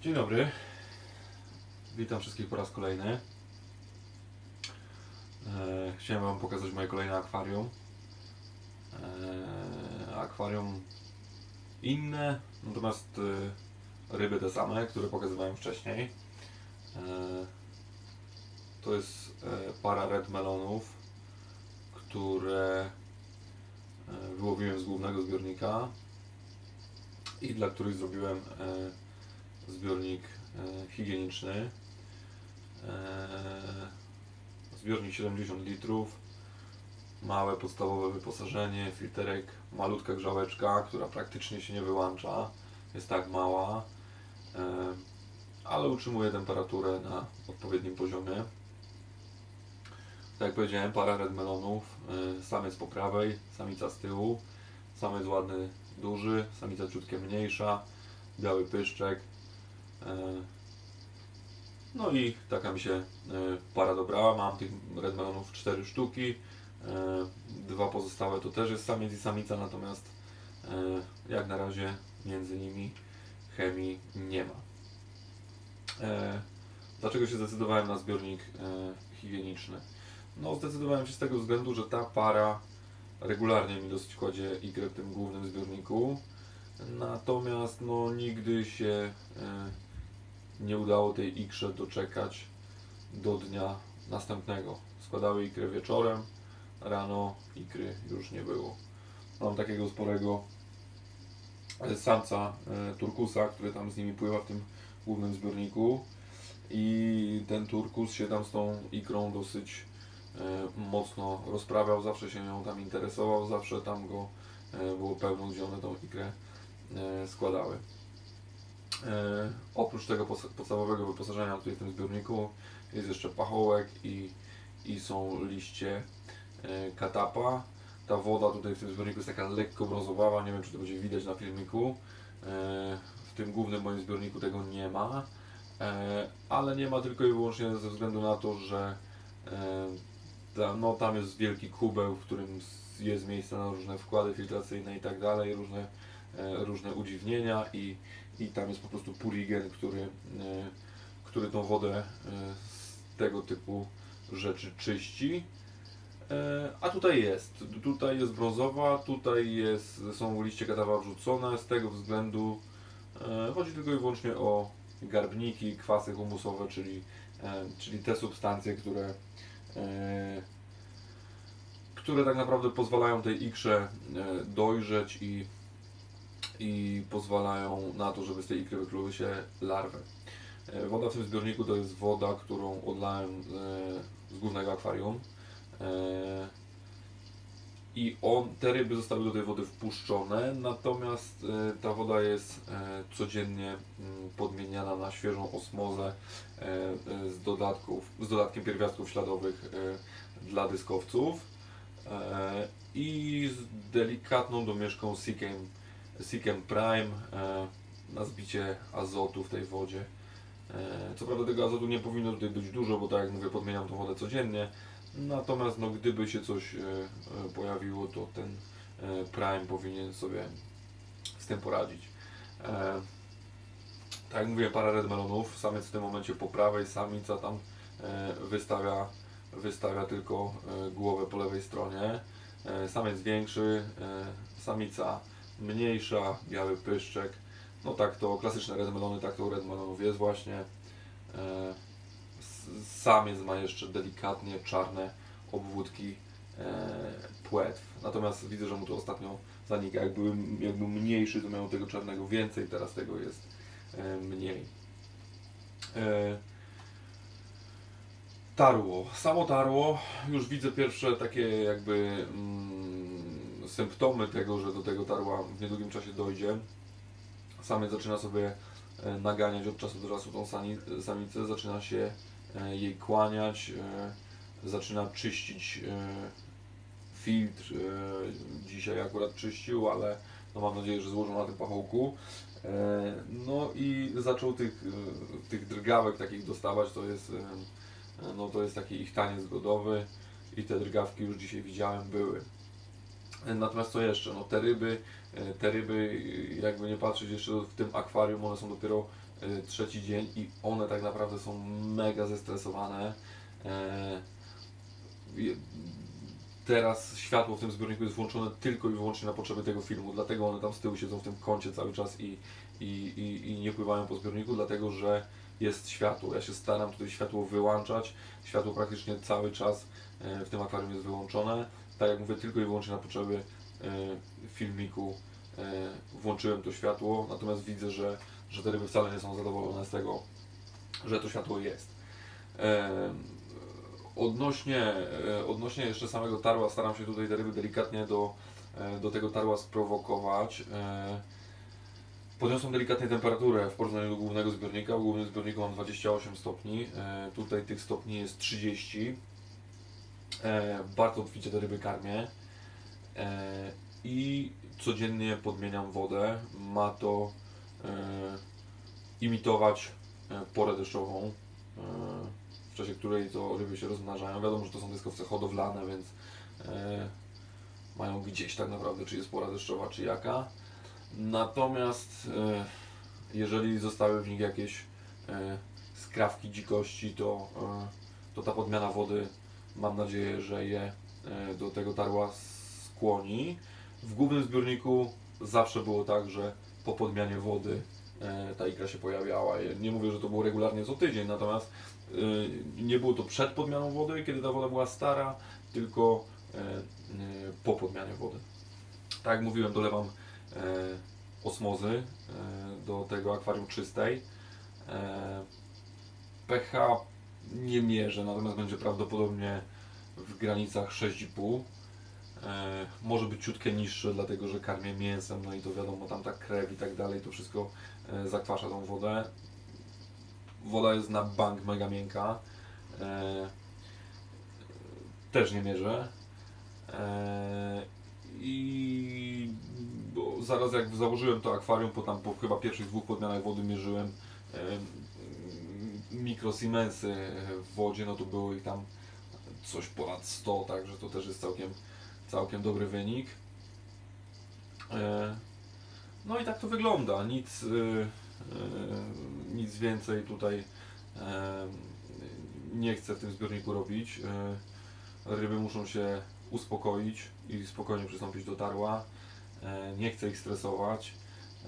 Dzień dobry. Witam wszystkich po raz kolejny. E, chciałem Wam pokazać moje kolejne akwarium. E, akwarium inne, natomiast e, ryby te same, które pokazywałem wcześniej. To jest para red melonów, które wyłowiłem z głównego zbiornika i dla których zrobiłem zbiornik e, higieniczny. E, zbiornik 70 litrów, małe podstawowe wyposażenie, filterek, malutka grzałeczka, która praktycznie się nie wyłącza, jest tak mała, e, ale utrzymuje temperaturę na odpowiednim poziomie. Tak jak powiedziałem, para red melonów, samiec po prawej, samica z tyłu, samiec ładny, duży, samica ciutkie mniejsza, biały pyszczek. E, No i taka mi się e, para dobrała. Mam tych red melonów 4 sztuki. E, Dwa pozostałe to też jest samiec i samica, natomiast jak na razie między nimi chemii nie ma. Dlaczego się zdecydowałem na zbiornik higieniczny? No zdecydowałem się z tego względu, że ta para regularnie mi dosyć kładzie igrę w tym głównym zbiorniku. Natomiast no nigdy się nie udało tej ikrze doczekać do dnia następnego. Składały ikrę wieczorem, rano ikry już nie było. Mam takiego sporego e, samca e, turkusa, który tam z nimi pływa w tym głównym zbiorniku i ten turkus się tam z tą ikrą dosyć e, mocno rozprawiał, zawsze się nią tam interesował, zawsze tam go było pełno, gdzie one tą ikrę składały. E, oprócz tego podstawowego wyposażenia tutaj w tym zbiorniku jest jeszcze pachołek i, i są liście e, katapa. Ta woda tutaj w tym zbiorniku jest taka lekko brązowawa, nie wiem czy to będzie widać na filmiku. E, w tym głównym moim zbiorniku tego nie ma, ale nie ma tylko i wyłącznie ze względu na to, że no, tam jest wielki kubeł, w którym jest miejsce na różne wkłady filtracyjne i tak dalej, różne, różne udziwnienia i, i tam jest po prostu purigen, który, e, który tą wodę e, z tego typu rzeczy czyści. E, A tutaj jest, tutaj jest brązowa, tutaj jest, są liście kadawa wrzucone, z tego względu e, chodzi tylko i wyłącznie o garbniki, kwasy humusowe, czyli, e, czyli te substancje, które, e, które tak naprawdę pozwalają tej ikrze e, dojrzeć i, i pozwalają na to, żeby z tej ikry wykluły się larwy. E, Woda w tym zbiorniku to jest woda, którą odlałem e, z głównego akwarium. E, I on, te ryby zostały do tej wody wpuszczone, natomiast ta woda jest codziennie mm, podmieniana na świeżą osmozę z, dodatków, z dodatkiem pierwiastków śladowych dla dyskowców i z delikatną domieszką Sikem, Sikem Prime e, na zbicie azotu w tej wodzie. E, Co prawda tego azotu nie powinno tutaj być dużo, bo tak jak mówię, podmieniam tą wodę codziennie. Natomiast no, gdyby się coś e, pojawiło, to ten Prime powinien sobie z tym poradzić. Tak jak mówię, para red melonów, samiec w tym momencie po prawej, samica tam wystawia, wystawia tylko głowę po lewej stronie. Samiec większy, samica mniejsza, biały pyszczek. No tak to klasyczne red melony, tak to red melonów jest właśnie. E, Samiec ma jeszcze delikatnie czarne obwódki e, płetw. Natomiast widzę, że mu to ostatnio zanika. Jak, były, jak był mniejszy, to miał tego czarnego więcej, teraz tego jest e, mniej. Tarło. Samo tarło, już widzę pierwsze takie jakby mm, symptomy tego, że do tego tarła w niedługim czasie dojdzie. Samiec zaczyna sobie e, naganiać od czasu do czasu tą samicę, zaczyna się e, jej kłaniać, e, zaczyna czyścić filtr. Dzisiaj akurat czyścił, ale no mam nadzieję, że złożą na tym pachołku. No i zaczął tych, tych drgawek takich dostawać, to jest, no to jest taki ich taniec zgodowy i te drgawki już dzisiaj widziałem były. Natomiast co jeszcze? No te ryby, e, te ryby, jakby nie patrzeć jeszcze w tym akwarium, one są dopiero e, trzeci dzień i one tak naprawdę są mega zestresowane. E, Teraz światło w tym zbiorniku jest włączone tylko i wyłącznie na potrzeby tego filmu, dlatego one tam z tyłu siedzą w tym kącie cały czas i, i, i, i nie pływają po zbiorniku, dlatego że jest światło. Ja się staram tutaj światło wyłączać. Światło praktycznie cały czas w tym akwarium jest wyłączone. Tak jak mówię, tylko i wyłącznie na potrzeby e, filmiku e, włączyłem to światło, natomiast widzę, że, że te ryby wcale nie są zadowolone z tego, że to światło jest. E, Odnośnie, odnośnie jeszcze samego tarła, staram się tutaj te ryby delikatnie do, do tego tarła sprowokować. Podniosłem delikatnie temperaturę w porównaniu do głównego zbiornika. W głównym zbiorniku mam 28 stopni, tutaj tych stopni jest 30. E, Bardzo obficie te ryby karmię E, i codziennie podmieniam wodę. Ma to e, imitować e, porę deszczową, e, w czasie której to ryby się rozmnażają. Wiadomo, że to są dyskowce hodowlane, więc e, mają gdzieś tak naprawdę, czy jest pora deszczowa, czy jaka. Natomiast e, jeżeli zostały w nich jakieś e, skrawki dzikości, to, e, to ta podmiana wody mam nadzieję, że je e, do tego tarła skłoni. W głównym zbiorniku zawsze było tak, że po podmianie wody e, ta ikra się pojawiała. Ja Nie mówię, że to było regularnie co tydzień, natomiast e, nie było to przed podmianą wody, kiedy ta woda była stara, tylko po podmianie wody. Tak jak mówiłem, dolewam osmozy do tego akwarium czystej. PH nie mierzę, natomiast będzie prawdopodobnie w granicach 6,5. E, może być ciutkę niższe, dlatego że karmię mięsem, no i to wiadomo, tam ta krew i tak dalej, to wszystko e, zakwasza tą wodę. Woda jest na bank mega miękka. E, też nie mierzę. E, I zaraz jak założyłem to akwarium, po tam po chyba pierwszych dwóch podmianach wody mierzyłem e, mikrosiemensy w wodzie, no to było ich tam coś ponad 100, także to też jest całkiem, całkiem dobry wynik. E, No i tak to wygląda. Nic, y, y, nic więcej tutaj e, nie chcę w tym zbiorniku robić. E, Ryby muszą się uspokoić i spokojnie przystąpić do tarła. E, Nie chcę ich stresować.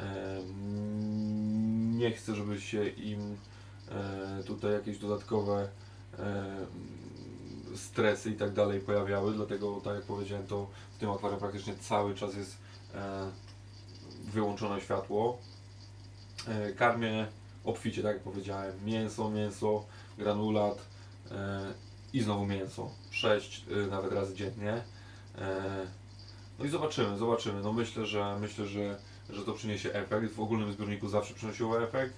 E, Nie chcę, żeby się im e, tutaj jakieś dodatkowe e, stresy i tak dalej pojawiały, dlatego tak jak powiedziałem, to w tym akwarium praktycznie cały czas jest e, wyłączone światło. E, Karmię obficie, tak jak powiedziałem, mięso, mięso, granulat e, i znowu mięso. 6 nawet razy dziennie. E, No i zobaczymy, zobaczymy. No myślę, że myślę, że, że to przyniesie efekt. W ogólnym zbiorniku zawsze przynosiło efekt.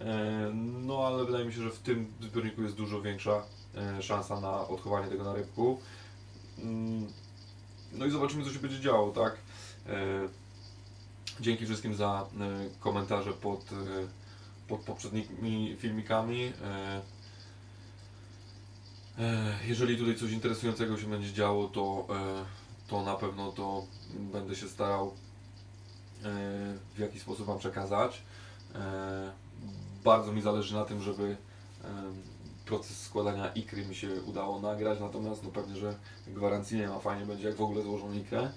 E, No ale wydaje mi się, że w tym zbiorniku jest dużo większa e, szansa na odchowanie tego na rybku. Mm, No i zobaczymy, co się będzie działo, tak? E, Dzięki wszystkim za komentarze pod, pod poprzednimi filmikami. Jeżeli tutaj coś interesującego się będzie działo, to, to na pewno to będę się starał w jakiś sposób Wam przekazać. Bardzo mi zależy na tym, żeby proces składania ikry mi się udało nagrać, natomiast no pewnie, że gwarancji nie ma, fajnie będzie jak w ogóle złożą ikrę,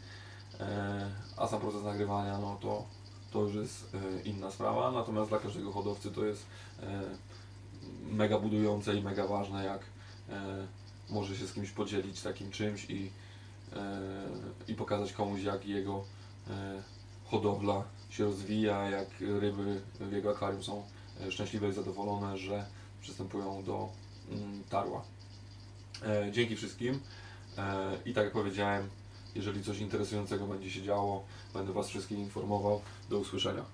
e, a sam proces nagrywania, no to, to już jest e, inna sprawa, natomiast dla każdego hodowcy to jest e, mega budujące i mega ważne, jak może się z kimś podzielić takim czymś i, i pokazać komuś, jak jego hodowla się rozwija, jak ryby w jego akwarium są szczęśliwe i zadowolone, że przystępują do mm, tarła. E, Dzięki wszystkim E, i tak jak powiedziałem, jeżeli coś interesującego będzie się działo, będę Was wszystkich informował. Do usłyszenia.